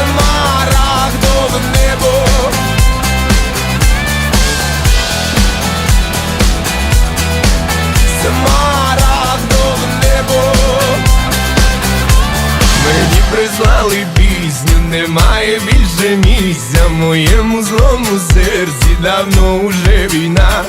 смарагдове небо. Смарагдове небо Мені прислали пісню, немає більше місця в моєму злому серці, давно уже війна.